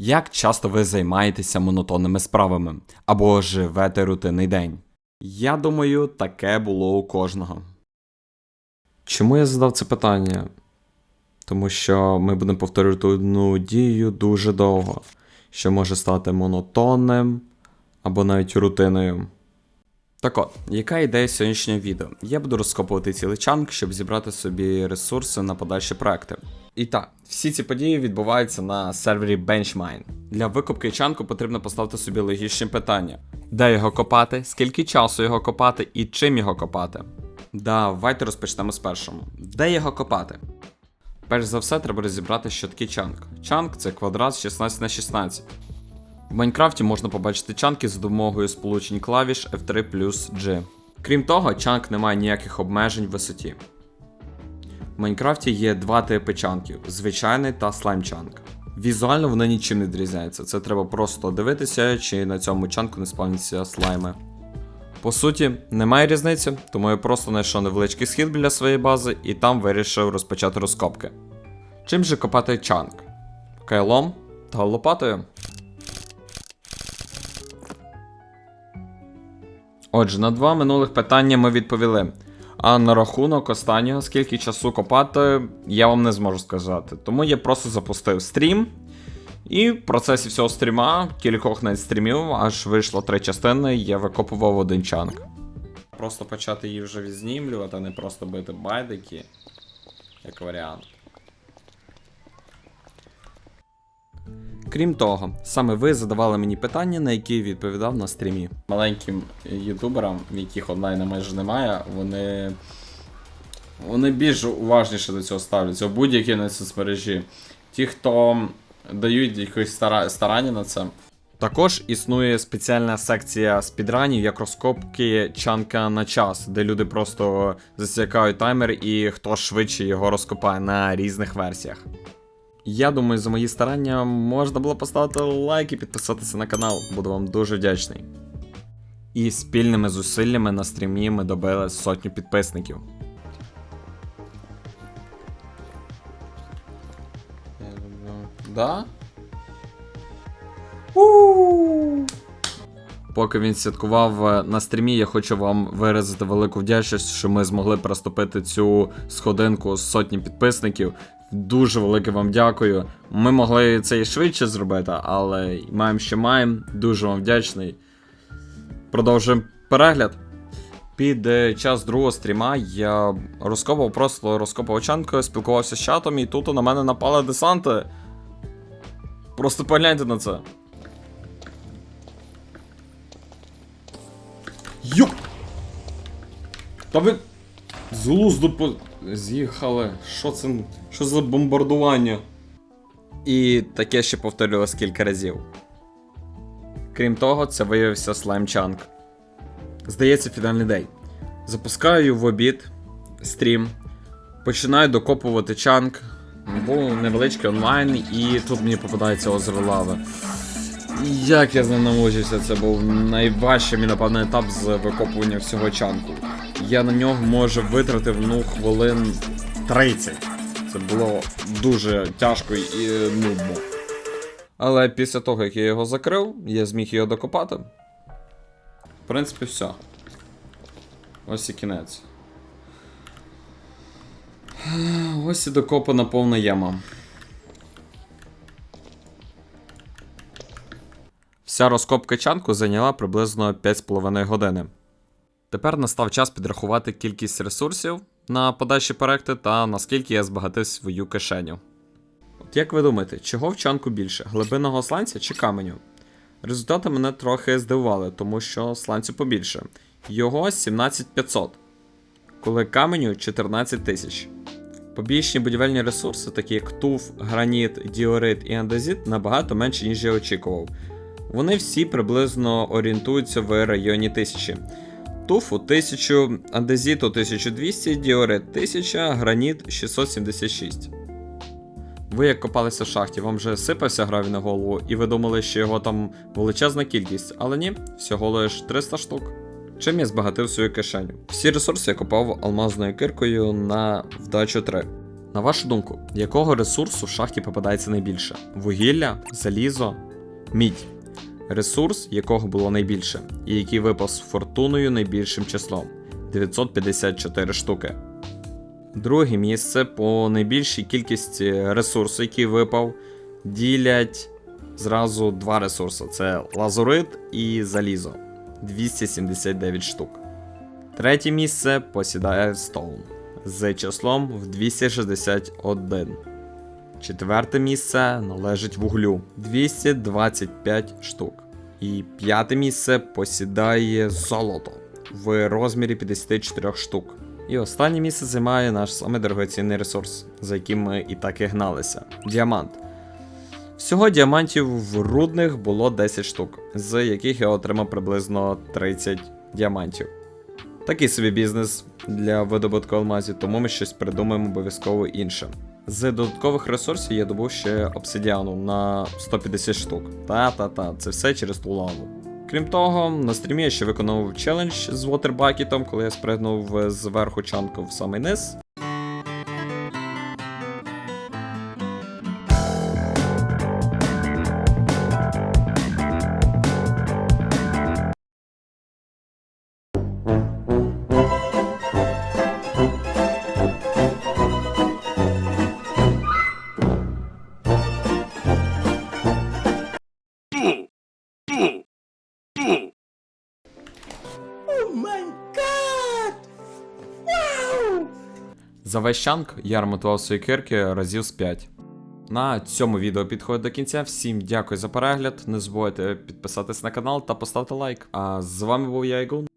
Як часто ви займаєтеся монотонними справами або живете рутинний день? Я думаю, таке було у кожного. Чому я задав це питання? Тому що ми будемо повторювати одну дію дуже довго, що може стати монотонним або навіть рутиною. Так от, яка ідея сьогоднішнього відео? Я буду розкопувати цілий чанк, щоб зібрати собі ресурси на подальші проекти. І так, всі ці події відбуваються на сервері Benchmine. Для викупки чанку потрібно поставити собі логічні питання: де його копати, скільки часу його копати і чим його копати. Давайте розпочнемо з першого. Де його копати? Перш за все, треба розібрати, що таке чанк. Чанк це квадрат з 16 на 16. В Майнкрафті можна побачити чанки за допомогою сполучень клавіш F3 плюс G. Крім того, чанк не має ніяких обмежень в висоті. В Майнкрафті є два типи чанків: звичайний та слайм чанк. Візуально вони нічим не відрізняються, це треба просто дивитися, чи на цьому чанку не спавняться слайми. По суті, немає різниці, тому я просто знайшов невеличкий схід біля своєї бази і там вирішив розпочати розкопки. Чим же копати чанк? Кайлом та лопатою. Отже, на два минулих питання ми відповіли. А на рахунок останнього, скільки часу копати, я вам не зможу сказати. Тому я просто запустив стрім. І в процесі всього стріма, кількох навіть стрімів, аж вийшло три частини, я викопував один чанк. Просто почати її вже відзнімлювати, а не просто бити байдики. Як варіант. Крім того, саме ви задавали мені питання, на які відповідав на стрімі. Маленьким ютуберам, в яких онлайна майже немає, вони. Вони більш уважніше до цього ставляться у будь-якій на соцмережі. Ті, хто дають якось стара... старання на це. Також існує спеціальна секція спідранів, як розкопки чанка на час, де люди просто засікають таймер і хто швидше його розкопає на різних версіях. Я думаю, за мої старання можна було поставити лайк і підписатися на канал. Буду вам дуже вдячний. І спільними зусиллями на стрімі ми добили сотню підписників. Да? Поки він святкував е, на стрімі, я хочу вам виразити велику вдячність, що ми змогли приступити цю сходинку з сотні підписників. Дуже велике вам дякую. Ми могли це і швидше зробити, але маємо, що маємо. Дуже вам вдячний. Продовжуємо перегляд. Під е, час другого стріма я розкопав просто розкопав чанку, спілкувався з чатом, і тут на мене напали десанти. Просто погляньте на це. Йоп! Та ви з глузду по... з'їхали. Що це? Що за бомбардування? І таке ще повторювалось кілька разів. Крім того, це виявився слаймчанк. Здається, фінальний день. Запускаю в обід стрім, починаю докопувати чанк. Був невеличкий онлайн, і тут мені попадається озеро лави. Як я з це був найважчий мій, напевно, етап з викопування всього чанку. Я на нього може витратив ну хвилин 30. Це було дуже тяжко і нудно. Але після того, як я його закрив, я зміг його докопати. В принципі, все. Ось і кінець. Ось і докопана повна яма. Вся розкопка чанку зайняла приблизно 5,5 години. Тепер настав час підрахувати кількість ресурсів на подальші проекти та наскільки я збагатив свою кишеню. От як ви думаєте, чого в чанку більше? Глибинного сланця чи каменю? Результати мене трохи здивували, тому що сланцю побільше. Його 17500, коли каменю 14 тисяч. Побічні будівельні ресурси, такі як туф, граніт, діорит і андезіт, набагато менше, ніж я очікував. Вони всі приблизно орієнтуються в районі 1000. Туфу 1000, андезіту 1200, діорит 1000, граніт 676. Ви як копалися в шахті, вам вже сипався гравій на голову, і ви думали, що його там величезна кількість, але ні, всього лиш 300 штук. Чим я збагатив свою кишеню? Всі ресурси я копав алмазною киркою на вдачу 3. На вашу думку, якого ресурсу в шахті попадається найбільше? Вугілля, залізо, мідь. Ресурс, якого було найбільше, і який випав з фортуною найбільшим числом 954 штуки. Друге місце по найбільшій кількості ресурсу, який випав, ділять зразу два ресурси: це лазурит і залізо 279 штук. Третє місце посідає Стоун з числом в 261. Четверте місце належить вуглю 225 штук. І п'яте місце посідає золото в розмірі 54 штук. І останнє місце займає наш самий дорогоцінний ресурс, за яким ми і так і гналися діамант. Всього діамантів в рудних було 10 штук, з яких я отримав приблизно 30 діамантів. Такий собі бізнес для видобутку алмазів, тому ми щось придумаємо обов'язково інше. З додаткових ресурсів я добув ще обсидіану на 150 штук. Та-та-та, це все через ту лаву. Крім того, на стрімі я ще виконав челендж з вотербакетом, коли я спригнув зверху чанку в самий низ. За весь чанк я ремонтував свої кирки разів з 5. На цьому відео підходить до кінця. Всім дякую за перегляд. Не забувайте підписатись на канал та поставити лайк. А з вами був я Ігун.